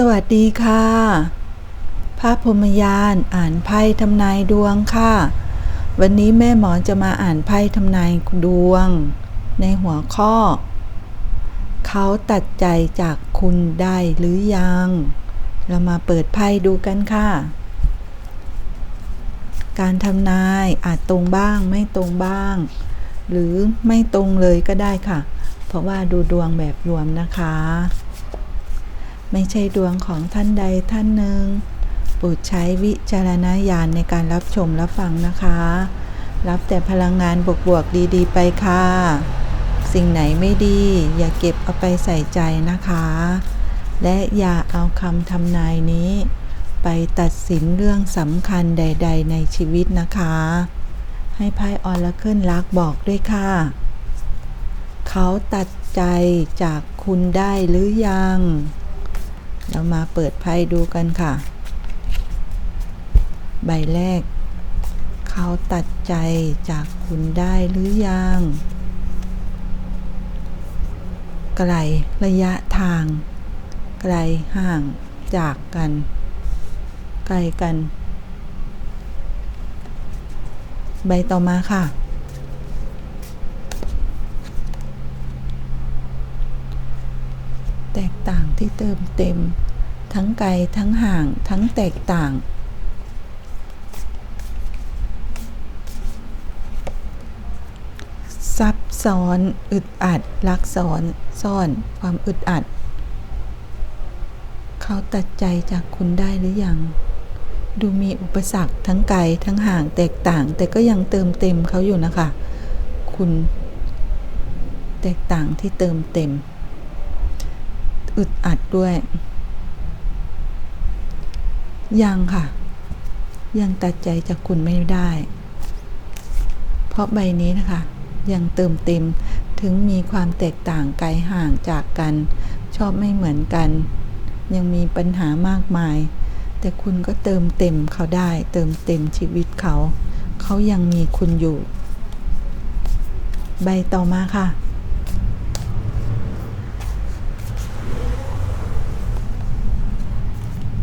สวัสดีค่ะ พระพรมยานอ่านไพ่ทำนายดวงค่ะ วันนี้แม่หมอจะมาอ่านไพ่ทำนายดวง ในหัวข้อ เขาตัดใจจากคุณได้หรือยัง เรามาเปิดไพ่ดูกันค่ะ การทำนายอาจตรงบ้างไม่ตรงบ้าง หรือไม่ตรงเลยก็ได้ค่ะ เพราะว่าดูดวงแบบรวมนะคะ ไม่ใช่ดวงของท่านใดท่านหนึ่งโปรดใช้วิจารณญาณในการรับชมรับฟังนะคะ รับแต่พลังงานบวกๆดีๆ ไปค่ะ สิ่งไหนไม่ดี อย่าเก็บเอาไปใส่ใจนะคะ และอย่าเอาคำทำนายนี้ ไปตัดสินเรื่องสำคัญใด ๆ ในชีวิตนะคะ ให้ไพ่ออลเคิลรักบอกด้วยค่ะ เขาตัดใจจากคุณได้หรือยัง เรามาเปิดไพ่ดูกันค่ะ ใบแรก เขาตัดใจจากคุณได้หรือยัง ไกลระยะทาง ไกลห่างจากกัน ไกลกัน ใบต่อมาค่ะ แตกต่างที่เติมเต็ม ทั้งไกลทั้งห่าง ทั้งแตกต่าง ซับซ้อน อึดอัด ลักซ้อน ซ่อน ความอึดอัด เขาตัดใจจากคุณได้หรือยัง ดูมีอุปสรรคทั้งไกลทั้งห่างแตกต่าง แต่ก็ยังเติมเต็มเขาอยู่นะคะ คุณ แตกต่างที่เติมเต็ม อึดอัดด้วย ยังค่ะ ยังตัดใจจากคุณไม่ได้ เพราะใบนี้นะคะ ยังเติมเต็มถึงมีความแตกต่างไกลห่างจากกัน ชอบไม่เหมือนกัน ยังมีปัญหามากมาย แต่คุณก็เติมเต็มเขาได้ เติมเต็มชีวิตเขา เขายังมีคุณอยู่ ใบต่อมาค่ะ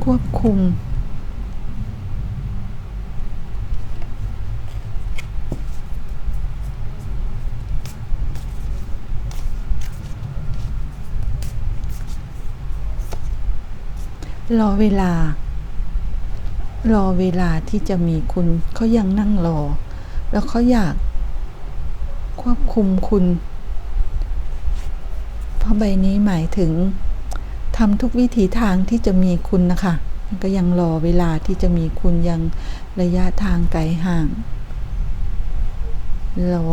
ควบคุม รอเวลา รอเวลาที่จะมีคุณเขายังนั่งรอ แล้วเขาอยากควบคุมคุณ เพราะใบนี้หมายถึง ทำทุกวิถีทางที่จะมีคุณนะคะก็ยังรอเวลาที่จะมีคุณยังระยะทางไกลห่าง รอ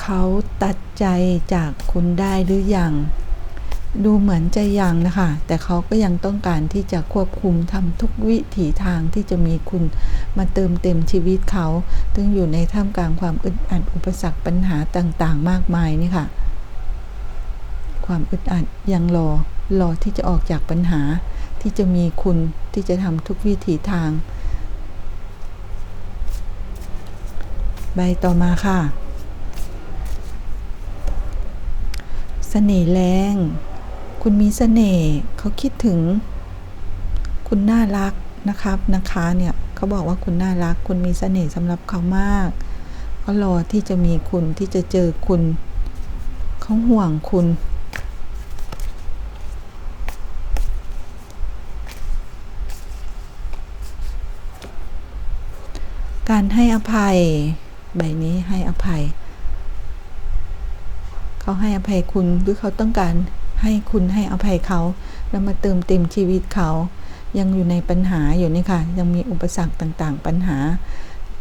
เขาตัดใจจากคุณได้หรือยังดูเหมือนจะยังนะคะ แต่เขาก็ยังต้องการที่จะควบคุมทำทุกวิถีทางที่จะมีคุณมาเติมเต็มชีวิตเขาซึ่งอยู่ในท่ามกลางความอึดอัดอุปสรรคปัญหาต่างๆ มากมายนี่ค่ะ ความอึดอัดยังรอ รอที่จะออกจากปัญหา ที่จะมีคุณที่จะทำทุกวิถีทาง ใบต่อมาค่ะเสน่ห์แรง คุณมีเสน่ห์เขาคิดถึง คุณน่ารักนะครับนะคะเนี่ยเขาบอกว่าคุณน่ารัก คุณมีเสน่ห์สำหรับเขามากเขารอที่จะมีคุณที่จะเจอคุณเขาห่วงคุณ การให้อภัย ใบนี้ให้อภัย เขาให้อภัยคุณหรือเขาต้องการให้คุณให้อภัยเขา แล้วมาเติมเต็มชีวิตเขา ยังอยู่ในปัญหาอยู่นี่ค่ะ ยังมีอุปสรรคต่างๆ ปัญหา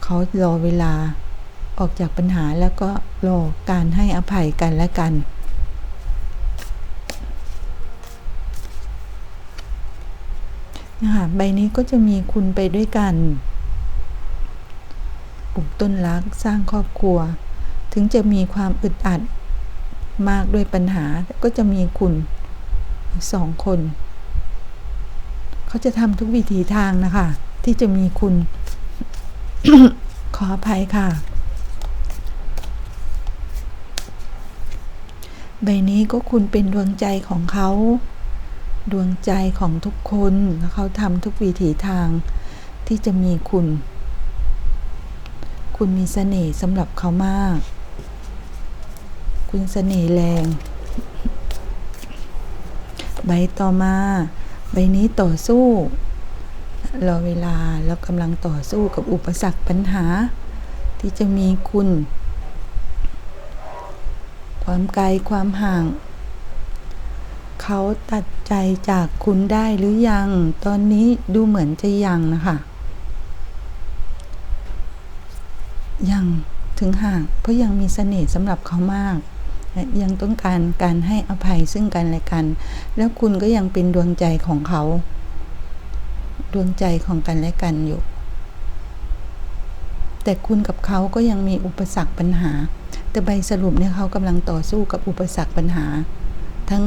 เขารอเวลาออกจากปัญหาแล้วก็รอการให้อภัยกันและกัน นะคะ ใบนี้ก็จะมีคุณไปด้วยกัน ปลูกต้นรักสร้างครอบครัว ถึงจะมีความอึดอัดมากด้วยปัญหาก็จะมีคุณสองคน เขาจะทำทุกวิถีทางนะคะ ที่จะมีคุณ ขออภัยค่ะ ใบนี้ก็คุณเป็นดวงใจของเขา ดวงใจของทุกคนแล้วเขาทำทุกวิถีทางที่จะมีคุณ คุณมีเสน่ห์สำหรับเขามาก คุณเสน่ห์แรง ใบต่อมา ใบนี้ต่อสู้ รอเวลาแล้วกำลังต่อสู้กับอุปสรรคปัญหา ที่จะมีคุณ ความไกลความห่างเขาตัดใจจากคุณได้หรือยัง ตอนนี้ดูเหมือนจะยังนะคะ ยังถึงห่าง เพราะยังมีเสน่ห์สำหรับเขามากและยังต้องการการให้อภัยซึ่งกันและกัน แล้วคุณก็ยังเป็นดวงใจของเขา ดวงใจของกันและกันอยู่ แต่คุณกับเขาก็ยังมีอุปสรรคปัญหา แต่ใบสรุปเนี่ยเขากำลังต่อสู้กับอุปสรรคปัญหา ทั้ง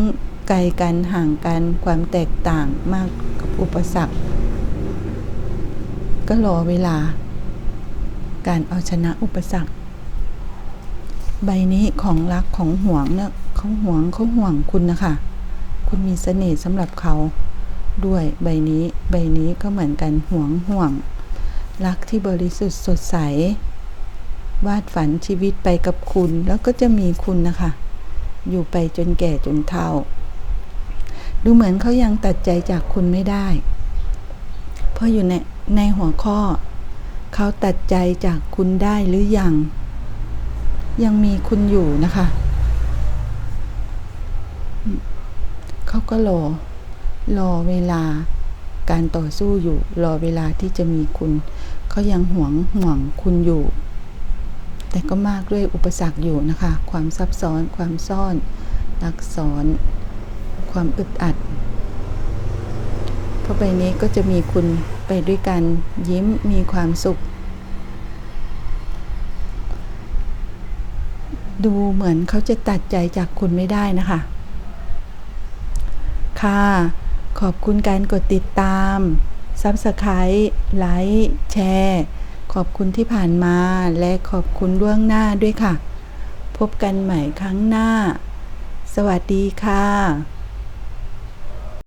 ไกลกันห่างกันความแตกต่างมากกับอุปสรรค ก็รอเวลา การเอาชนะอุปสรรค ใบนี้ของรักของห่วงเนี่ยเขาห่วงเขาห่วงคุณนะคะ คุณมีเสน่ห์สำหรับเขาด้วยใบนี้ใบนี้ก็เหมือนกันห่วงห่วง รักที่บริสุทธิ์สดใส วาดฝันชีวิตไปกับคุณแล้วก็จะมีคุณนะคะ อยู่ไปจนแก่จนเฒ่า ดูเหมือนเขายังตัดใจจากคุณไม่ได้ เพราะอยู่ในในหัวข้อ เขาตัดใจจากคุณได้หรือยัง ยังมีคุณอยู่นะคะ เขาก็รอ รอเวลาการต่อสู้อยู่ รอเวลาที่จะมีคุณ เขายังหวงห่วงคุณอยู่ แต่ก็มากด้วยอุปสรรคอยู่นะคะ ความซับซ้อน ความซ่อนรักซ้อน ความอึดอัด เพราะใบนี้ก็จะมีคุณไปด้วยกันยิ้มมีความสุข ดูเหมือนเขาจะตัดใจจากคุณไม่ได้นะคะ ค่ะ ขอบคุณการกดติดตาม Subscribe ไลค์แชร์ขอบคุณที่ผ่านมาและขอบคุณล่วงหน้าด้วยค่ะ พบกันใหม่ครั้งหน้า สวัสดีค่ะ